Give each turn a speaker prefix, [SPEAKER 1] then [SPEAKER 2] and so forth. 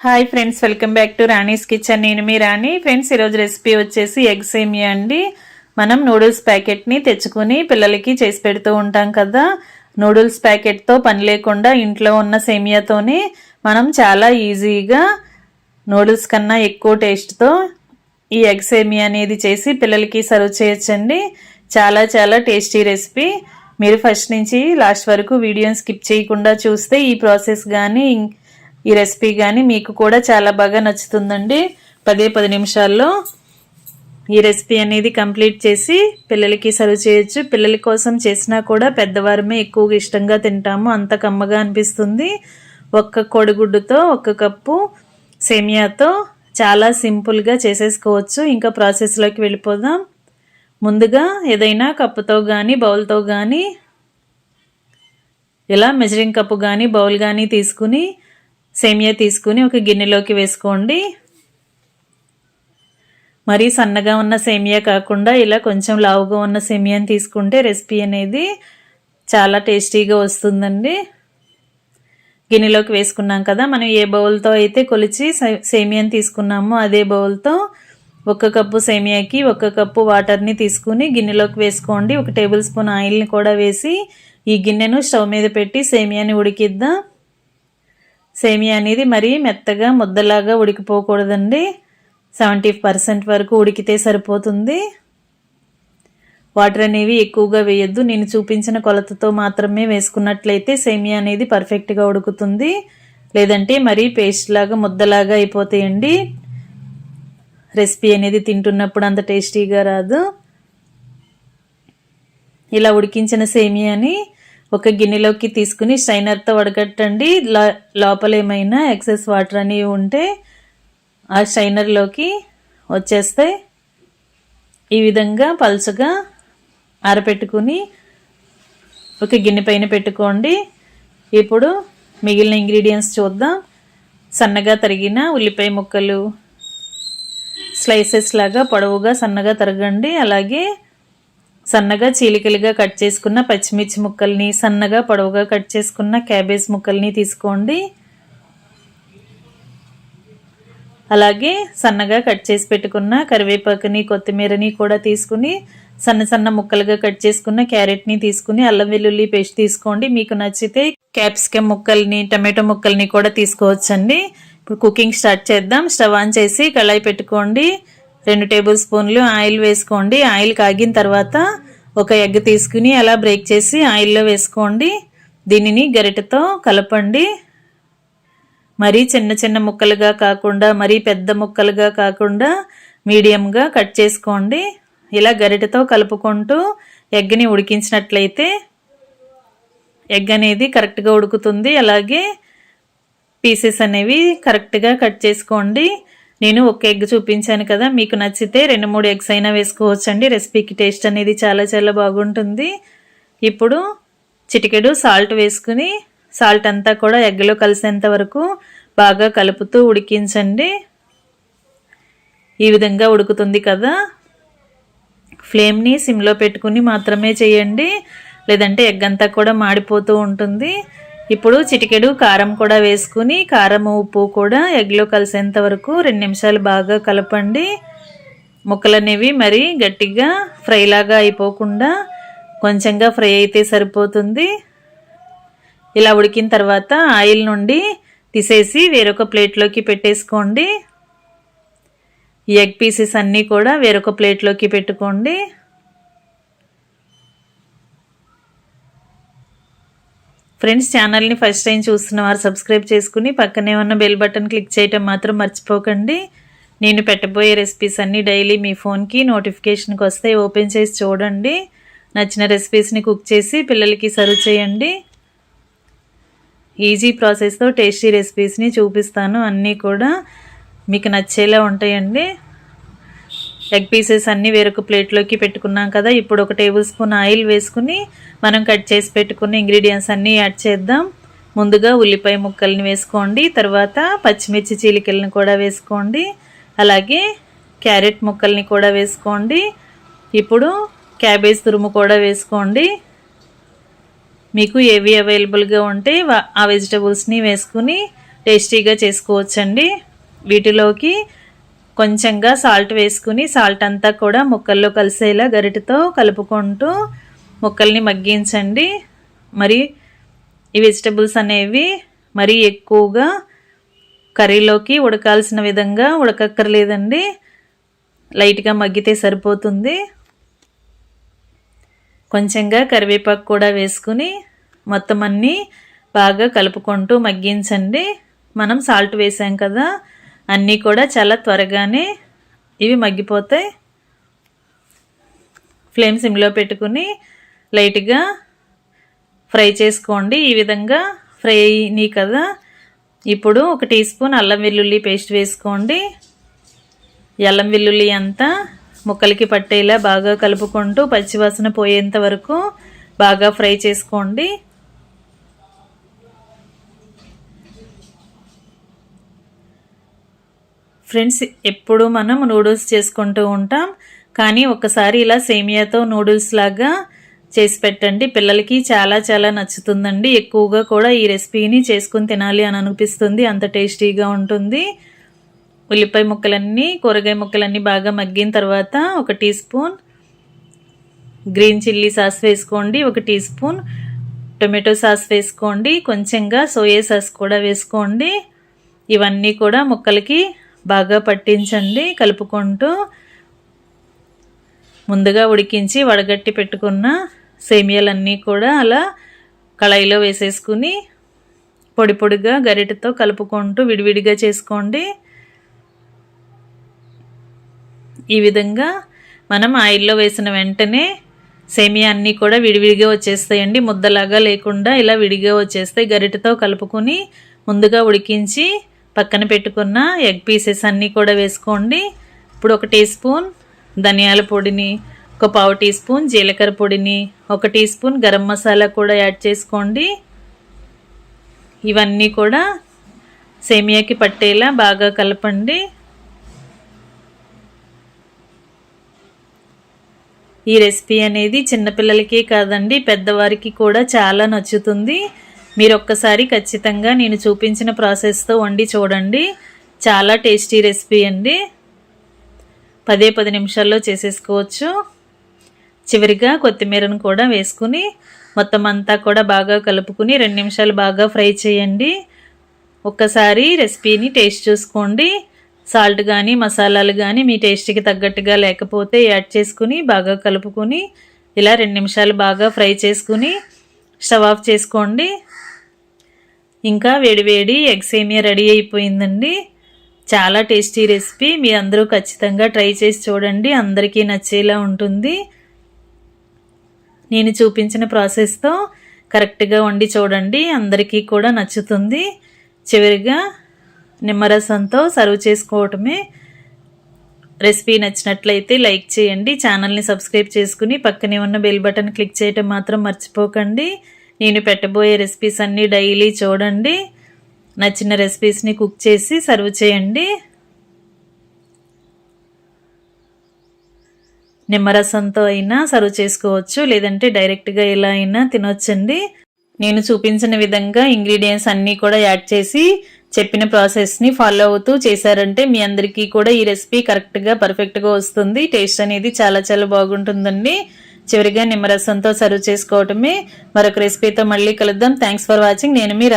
[SPEAKER 1] Hi friends welcome back to Rani's kitchen నేను మీ Rani. Friends ఈరోజు రెసిపీ వచ్చేసి ఎగ్ సేమియా అండి. మనం నూడిల్స్ ప్యాకెట్ని తెచ్చుకుని పిల్లలకి చేసి పెడుతూ ఉంటాం కదా. నూడిల్స్ ప్యాకెట్తో పని లేకుండా ఇంట్లో ఉన్న సేమియాతోనే మనం చాలా ఈజీగా నూడిల్స్ కన్నా ఎక్కువ టేస్ట్తో ఈ ఎగ్ సేమియా అనేది చేసి పిల్లలకి సర్వ్ చేయొచ్చండి. చాలా చాలా టేస్టీ రెసిపీ మీరు ఫస్ట్ నుంచి లాస్ట్ వరకు వీడియోని స్కిప్ చేయకుండా చూస్తే ఈ ప్రాసెస్ కానీ ఈ రెసిపీ కానీ మీకు కూడా చాలా బాగా నచ్చుతుందండి. పదే పది నిమిషాల్లో ఈ రెసిపీ అనేది కంప్లీట్ చేసి పిల్లలకి సర్వ్ చేయొచ్చు. పిల్లల కోసం చేసినా కూడా పెద్దవారమే ఎక్కువగా ఇష్టంగా తింటాము. అంత కమ్మగా అనిపిస్తుంది. ఒక్క కోడిగుడ్డుతో ఒక్క కప్పు సేమియాతో చాలా సింపుల్గా చేసేసుకోవచ్చు. ఇంకా ప్రాసెస్లోకి వెళ్ళిపోదాం. ముందుగా ఏదైనా కప్పుతో కానీ బౌల్తో కానీ ఇలా మెజరింగ్ కప్పు కానీ బౌల్ కానీ తీసుకుని సేమియా తీసుకుని ఒక గిన్నెలోకి వేసుకోండి. మరీ సన్నగా ఉన్న సేమియా కాకుండా ఇలా కొంచెం లావుగా ఉన్న సేమియాని తీసుకుంటే రెసిపీ అనేది చాలా టేస్టీగా వస్తుందండి. గిన్నెలోకి వేసుకున్నాం కదా మనం ఏ బౌల్తో అయితే కొలిచి సేమియాని తీసుకున్నామో అదే బౌల్తో ఒక కప్పు సేమియాకి ఒక కప్పు వాటర్ని తీసుకుని గిన్నెలోకి వేసుకోండి. ఒక టేబుల్ స్పూన్ ఆయిల్ని కూడా వేసి ఈ గిన్నెను స్టవ్ మీద పెట్టి సేమియాని ఉడికిద్దాం. సేమియా అనేది మరీ మెత్తగా ముద్దలాగా ఉడికిపోకూడదండి. సెవెంటీ పర్సెంట్ వరకు ఉడికితే సరిపోతుంది. వాటర్ అనేవి ఎక్కువగా వేయొద్దు. నేను చూపించిన కొలతతో మాత్రమే వేసుకున్నట్లయితే సేమియా అనేది పర్ఫెక్ట్గా ఉడుకుతుంది. లేదంటే మరీ పేస్ట్ లాగా ముద్దలాగా అయిపోతాయండి. రెసిపీ అనేది తింటున్నప్పుడు అంత టేస్టీగా రాదు. ఇలా ఉడికించిన సేమియాని ఒక గిన్నెలోకి తీసుకుని షైనర్తో వడగట్టండి. లోపల ఏమైనా ఎక్సెస్ వాటర్ అనేవి ఉంటే ఆ షైనర్లోకి వచ్చేస్తాయి ఈ విధంగా పలుచగా ఆరపెట్టుకుని ఒక గిన్నె పైన పెట్టుకోండి. ఇప్పుడు మిగిలిన ఇంగ్రీడియంట్స్ చూద్దాం. సన్నగా తరిగిన ఉల్లిపాయ ముక్కలు స్లైసెస్ లాగా పొడవుగా సన్నగా తరగండి. అలాగే సన్నగా చీలికలుగా కట్ చేసుకున్న పచ్చిమిర్చి ముక్కల్ని సన్నగా పొడవుగా కట్ చేసుకున్న క్యాబేజ్ ముక్కల్ని తీసుకోండి. అలాగే సన్నగా కట్ చేసి పెట్టుకున్న కరివేపాకుని కొత్తిమీరని కూడా తీసుకుని సన్న సన్న ముక్కలుగా కట్ చేసుకున్న క్యారెట్ని తీసుకుని అల్లం వెల్లుల్లి పేస్ట్ తీసుకోండి. మీకు నచ్చితే క్యాప్సికమ్ ముక్కల్ని టమాటో ముక్కల్ని కూడా తీసుకోవచ్చండి. ఇప్పుడు కుకింగ్ స్టార్ట్ చేద్దాం. స్టవ్ ఆన్ చేసి కళాయి పెట్టుకోండి. రెండు టేబుల్ స్పూన్లు ఆయిల్ వేసుకోండి. ఆయిల్ కాగిన తర్వాత ఒక ఎగ్ తీసుకుని అలా బ్రేక్ చేసి ఆయిల్లో వేసుకోండి. దీనిని గరిటెతో కలపండి. మరీ చిన్న చిన్న ముక్కలుగా కాకుండా మరీ పెద్ద ముక్కలుగా కాకుండా మీడియంగా కట్ చేసుకోండి. ఇలా గరిటెతో కలుపుకుంటూ ఎగ్ని ఉడికించినట్లయితే ఎగ్ అనేది కరెక్ట్గా ఉడుకుతుంది. అలాగే పీసెస్ అనేవి కరెక్ట్గా కట్ చేసుకోండి. నేను ఒక ఎగ్ చూపించాను కదా మీకు నచ్చితే రెండు మూడు ఎగ్స్ అయినా వేసుకోవచ్చండి. రెసిపీకి టేస్ట్ అనేది చాలా చాలా బాగుంటుంది. ఇప్పుడు చిటికెడు సాల్ట్ వేసుకుని సాల్ట్ అంతా కూడా ఎగ్లో కలిసేంత వరకు బాగా కలుపుతూ ఉడికించండి. ఈ విధంగా ఉడుకుతుంది కదా. ఫ్లేమ్ని సిమ్లో పెట్టుకుని మాత్రమే చేయండి. లేదంటే ఎగ్ అంతా కూడా మాడిపోతూ ఉంటుంది. ఇప్పుడు చిటికెడు కారం కూడా వేసుకుని కారం ఉప్పు కూడా ఎగ్లో కలిసేంత వరకు రెండు నిమిషాలు బాగా కలపండి. ముక్కలు అనేవి మరి గట్టిగా ఫ్రైలాగా అయిపోకుండా కొంచెంగా ఫ్రై అయితే సరిపోతుంది. ఇలా ఉడికిన తర్వాత ఆయిల్ నుండి తీసేసి వేరొక ప్లేట్లోకి పెట్టేసుకోండి. ఈ ఎగ్ పీసెస్ అన్నీ కూడా వేరొక ప్లేట్లోకి పెట్టుకోండి. ఫ్రెండ్స్ ఛానల్ని ఫస్ట్ టైం చూస్తున్న వారు సబ్స్క్రైబ్ చేసుకుని పక్కనే ఉన్న బెల్ బటన్ క్లిక్ చేయటం మాత్రం మర్చిపోకండి. నేను పెట్టబోయే రెసిపీస్ అన్నీ డైలీ మీ ఫోన్కి నోటిఫికేషన్కి వస్తాయి. ఓపెన్ చేసి చూడండి. నచ్చిన రెసిపీస్ని కుక్ చేసి పిల్లలకి సర్వ్ చేయండి. ఈజీ ప్రాసెస్తో టేస్టీ రెసిపీస్ని చూపిస్తాను. అన్నీ కూడా మీకు నచ్చేలా ఉంటాయండి. ఎగ్ పీసెస్ అన్నీ వేరొక ప్లేట్లోకి పెట్టుకున్నాం కదా. ఇప్పుడు ఒక టేబుల్ స్పూన్ ఆయిల్ వేసుకుని మనం కట్ చేసి పెట్టుకున్న ఇంగ్రీడియంట్స్ అన్నీ యాడ్ చేద్దాం. ముందుగా ఉల్లిపాయ ముక్కల్ని వేసుకోండి. తర్వాత పచ్చిమిర్చి చీలికల్ని కూడా వేసుకోండి. అలాగే క్యారెట్ ముక్కల్ని కూడా వేసుకోండి. ఇప్పుడు క్యాబేజ్ తురుము కూడా వేసుకోండి. మీకు ఏవి అవైలబుల్గా ఉంటే ఆ వెజిటబుల్స్ని వేసుకుని టేస్టీగా చేసుకోవచ్చండి. వీటిలోకి కొంచెంగా సాల్ట్ వేసుకుని సాల్ట్ అంతా కూడా ముక్కల్లో కలిసేలా గరిటతో కలుపుకుంటూ ముక్కల్ని మగ్గించండి. మరి ఈ వెజిటబుల్స్ అనేవి మరీ ఎక్కువగా కర్రీలోకి ఉడకాల్సిన విధంగా ఉడకక్కర్లేదండి. లైట్గా మగ్గితే సరిపోతుంది. కొంచెంగా కరివేపాకు కూడా వేసుకుని మొత్తం అన్నీ బాగా కలుపుకుంటూ మగ్గించండి. మనం సాల్ట్ వేసాం కదా అన్నీ కూడా చాలా త్వరగానే ఇవి మగ్గిపోతాయి. ఫ్లేమ్ సిమ్లో పెట్టుకుని లైట్గా ఫ్రై చేసుకోండి. ఈ విధంగా ఫ్రై అయినాయి కదా. ఇప్పుడు ఒక టీ స్పూన్ అల్లం వెల్లుల్లి పేస్ట్ వేసుకోండి. అల్లం వెల్లుల్లి అంతా ముక్కలకి పట్టేలా బాగా కలుపుకుంటూ పచ్చివాసన పోయేంత వరకు బాగా ఫ్రై చేసుకోండి. ఫ్రెండ్స్ ఎప్పుడు మనం నూడిల్స్ చేసుకుంటూ ఉంటాం. కానీ ఒకసారి ఇలా సేమియాతో నూడిల్స్ లాగా చేసి పెట్టండి. పిల్లలకి చాలా చాలా నచ్చుతుందండి. ఎక్కువగా కూడా ఈ రెసిపీని చేసుకుని తినాలి అని అనిపిస్తుంది. అంత టేస్టీగా ఉంటుంది. ఉల్లిపాయ ముక్కలన్నీ కూరగాయ ముక్కలన్నీ బాగా మగ్గిన తర్వాత ఒక teaspoon green chilli sauce వేసుకోండి. ఒక టీ స్పూన్ టొమాటో సాస్ వేసుకోండి. కొంచెంగా సోయా సాస్ కూడా వేసుకోండి. ఇవన్నీ కూడా ముక్కలకి బాగా పట్టించండి కలుపుకుంటూ ముందుగా ఉడికించి వడగట్టి పెట్టుకున్న సేమియాలన్నీ కూడా అలా కళాయిలో వేసేసుకుని పొడి పొడిగా గరిటతో కలుపుకుంటూ విడివిడిగా చేసుకోండి. ఈ విధంగా మనం ఆయిల్లో వేసిన వెంటనే సేమియా అన్నీ కూడా విడివిడిగా వచ్చేస్తాయండి. ముద్దలాగా లేకుండా ఇలా విడిగా వచ్చేస్తాయి. గరిటతో కలుపుకొని ముందుగా ఉడికించి పక్కన పెట్టుకున్న ఎగ్ పీసెస్ అన్నీ కూడా వేసుకోండి. ఇప్పుడు ఒక టీ స్పూన్ ధనియాల పొడిని ఒక పావు టీ స్పూన్ జీలకర్ర పొడిని ఒక టీ స్పూన్ గరం మసాలా కూడా యాడ్ చేసుకోండి. ఇవన్నీ కూడా సేమియాకి పట్టేలా బాగా కలపండి. ఈ రెసిపీ అనేది చిన్నపిల్లలకే కాదండి పెద్దవారికి కూడా చాలా నచ్చుతుంది. మీరు ఒక్కసారి ఖచ్చితంగా నేను చూపించిన ప్రాసెస్తో వండి చూడండి. చాలా టేస్టీ రెసిపీ అండి. పదే పది నిమిషాల్లో చేసేసుకోవచ్చు. చివరిగా కొత్తిమీరను కూడా వేసుకుని మొత్తం అంతా కూడా బాగా కలుపుకుని రెండు నిమిషాలు బాగా ఫ్రై చేయండి. ఒక్కసారి రెసిపీని టేస్ట్ చూసుకోండి. సాల్ట్ కానీ మసాలాలు కానీ మీ టేస్ట్కి తగ్గట్టుగా లేకపోతే యాడ్ చేసుకుని బాగా కలుపుకొని ఇలా రెండు నిమిషాలు బాగా ఫ్రై చేసుకుని స్టవ్ ఆఫ్ చేసుకోండి. ఇంకా వేడివేడి ఎగ్ సేమియా రెడీ అయిపోయిందండి. చాలా టేస్టీ రెసిపీ. మీ అందరూ ఖచ్చితంగా ట్రై చేసి చూడండి. అందరికీ నచ్చేలా ఉంటుంది. నేను చూపించిన ప్రాసెస్తో కరెక్ట్గా వండి చూడండి. అందరికీ కూడా నచ్చుతుంది. చివరిగా నిమ్మరసంతో సర్వ్ చేసుకోవటమే. రెసిపీ నచ్చినట్లయితే లైక్ చేయండి. ఛానల్ని సబ్స్క్రైబ్ చేసుకుని పక్కనే ఉన్న బెల్ బటన్ క్లిక్ చేయటం మాత్రం మర్చిపోకండి. నేను పెట్టబోయే రెసిపీస్ అన్నీ డైలీ చూడండి. నచ్చిన రెసిపీస్ని కుక్ చేసి సర్వ్ చేయండి. నిమ్మరసంతో అయినా సర్వ్ చేసుకోవచ్చు లేదంటే డైరెక్ట్గా ఎలా అయినా తినొచ్చండి. నేను చూపించిన విధంగా ఇంగ్రీడియంట్స్ అన్నీ కూడా యాడ్ చేసి చెప్పిన ప్రాసెస్ని ఫాలో అవుతూ చేశారంటే మీ అందరికీ కూడా ఈ రెసిపీ కరెక్ట్గా పర్ఫెక్ట్గా వస్తుంది. టేస్ట్ అనేది చాలా చాలా బాగుంటుందండి. చివరిగా నిమ్మరసంతో సర్వ్ చేసుకోవటమే మరొక రెసిపీతో మళ్ళీ కలుద్దాం. థ్యాంక్స్ ఫర్ వాచింగ్ నేను మీ